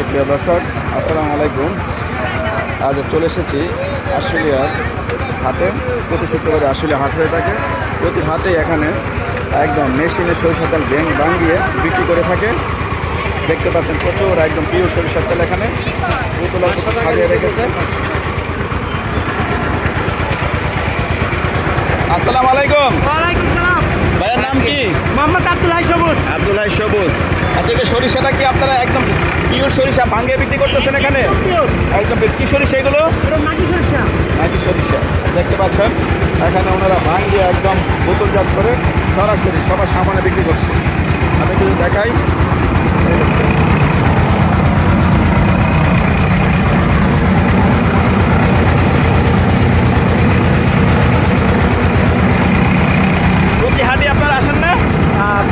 সুপ্রিয় দর্শক আসসালামু আলাইকুম। আজ চলে এসেছি আশুলিয়ার হাটে। প্রতি শুক্রবারে আশুলিয়া হাট হয়ে থাকে। প্রতি হাটে এখানে একদম মেশিনে সরিষার তেল ব্যাং বাঙ্গিয়ে বিক্রি করে থাকে। দেখতে পাচ্ছেন প্রচুর একদম প্রিয় সরিষার তেল এখানে। সাজিয়ে রেখেছে। আসসালামু আলাইকুম। ভাইয়ের নাম কি? মোহাম্মদ আব্দুল্লাহ সবুজ। আব্দুল্লাহ সবুজ। আজকে সরিষাটা কি আপনারা একদম পিওর সরিষা ভাঙ্গে বিক্রি করতেছেন এখানে? একদম কি সরিষা এগুলো? মাটি সরষা। সরিষা। দেখতে পাচ্ছেন এখানে ওনারা ভাঙ্গে একদম বোতলজাত করে সরাসরি সবার সামনে বিক্রি করছে। আমি যদি দেখাই প্রতি হাটে আপনারা আসেন না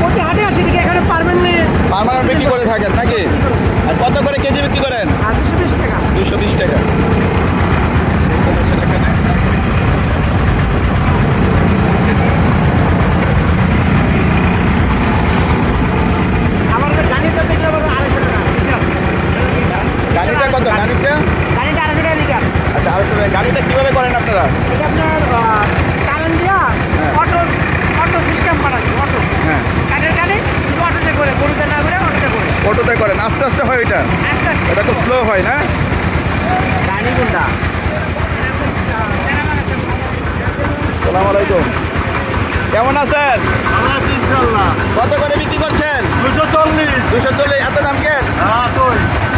প্রতি হাটে আসি ঠিক এখানে পারবেন না পারমানেন্ট বিক্রি করে থাকেন নাকি আর কত করে কেজি বিক্রি করেন? দুশো বিশ টাকা। দুশো বিশ টাকা। গাড়িটা টাকা কত? গাড়িটা? গাড়িটা আড়াইশো টাকা লিটার। আচ্ছা শুনে গাড়িটা কীভাবে করেন আপনারা? এটা আপনার আস্তে হয় এটা। এটা খুব স্লো হয় না? সালাম আলাইকুম। কেমন আছেন? কত করে বিক্রি করছেন? দুশো চল্লিশ। দুশো চল্লিশ এত দাম কেন? হ্যাঁ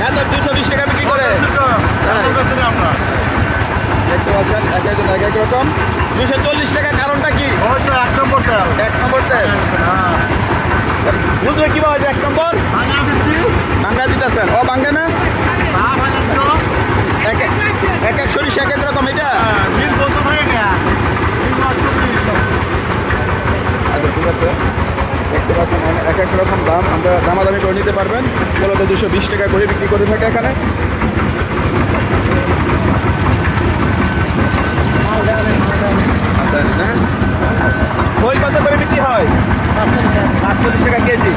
এত দুশো বিশ টাকা বিক্রি করে। হ্যাঁ। দেখতে পাচ্ছেন এক একজন এক এক রকম। দুশো চল্লিশ টাকা কারণটা কি? তো এক নম্বর তেল। এক নম্বর তেল। হ্যাঁ। বুঝবে কীভাবে এক নম্বর? ভাঙা দিচ্ছি দিতেছেন। ও বাঙ্গা না? হ্যাঁ এক এক সরিষা এক এক রকম এটা হ্যাঁ হয়ে আচ্ছা ঠিক আছে। দেখতে পাচ্ছেন এক এক রকম দাম। আপনারা দামাদামি করে নিতে পারবেন। মূলত দুশো বিশ টাকা করে বিক্রি করে থাকে এখানে। বই কত করে বিক্রি হয়? আটচল্লিশ টাকা কেজি।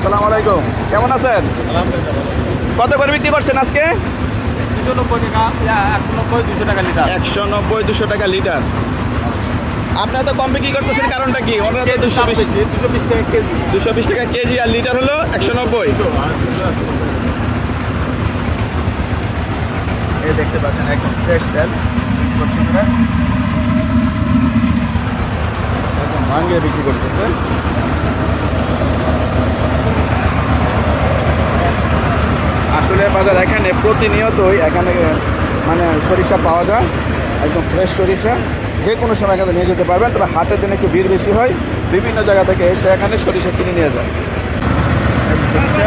আসসালামু আলাইকুম। কেমন আছেন? কত করে বিক্রি করছেন আজকে? একশো নব্বই দুশো টাকা লিটার। আপনারা তো কম বিক্রি করতেছেন কারণটা কি? ওনারা তো দুশো বিশ দুশো বিশ টাকা কেজি। আর লিটার হলো একশো নব্বই। এই দেখতে পাচ্ছেন একদম ফ্রেশ তেল। ভাঙ্গিয়ে বিক্রি করতেছে। আসলে বাজার এখানে প্রতিনিয়তই এখানে মানে সরিষা পাওয়া যায়, একদম ফ্রেশ সরিষা। যে কোনো সময় এখানে নিয়ে যেতে পারবেন, তবে হাটের দিনে একটু ভিড় বেশি হয়। বিভিন্ন জায়গা থেকে এসে এখানে সরিষা কিনে নিয়ে যায় এই সরিষা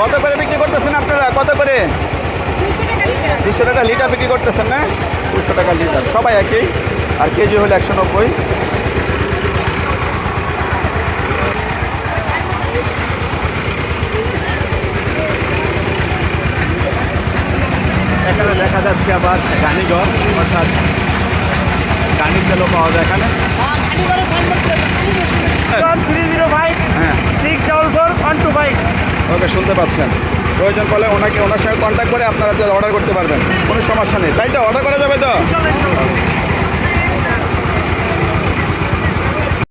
কত করে বিক্রি করতেছেন আপনারা কত করে? দুশো টাকা লিটার বিক্রি করতেছেন না? দুশো টাকা লিটার। সবাই একই? আর কেজি হলো একশো নব্বই। এখানে দেখা যাচ্ছে আবার গানিগর অর্থাৎ গানির তেলও পাওয়া যায় এখানে। থ্রি জিরো ফাইভ হ্যাঁ। Six double four one two five okay, শুনতে পাচ্ছেন। প্রয়োজন পড়লে ওনাকে, ওনার সঙ্গে কন্ট্যাক্ট করে আপনারা অর্ডার করতে পারবেন। কোনো সমস্যা নেই। তাই তো? অর্ডার করা যাবে তো?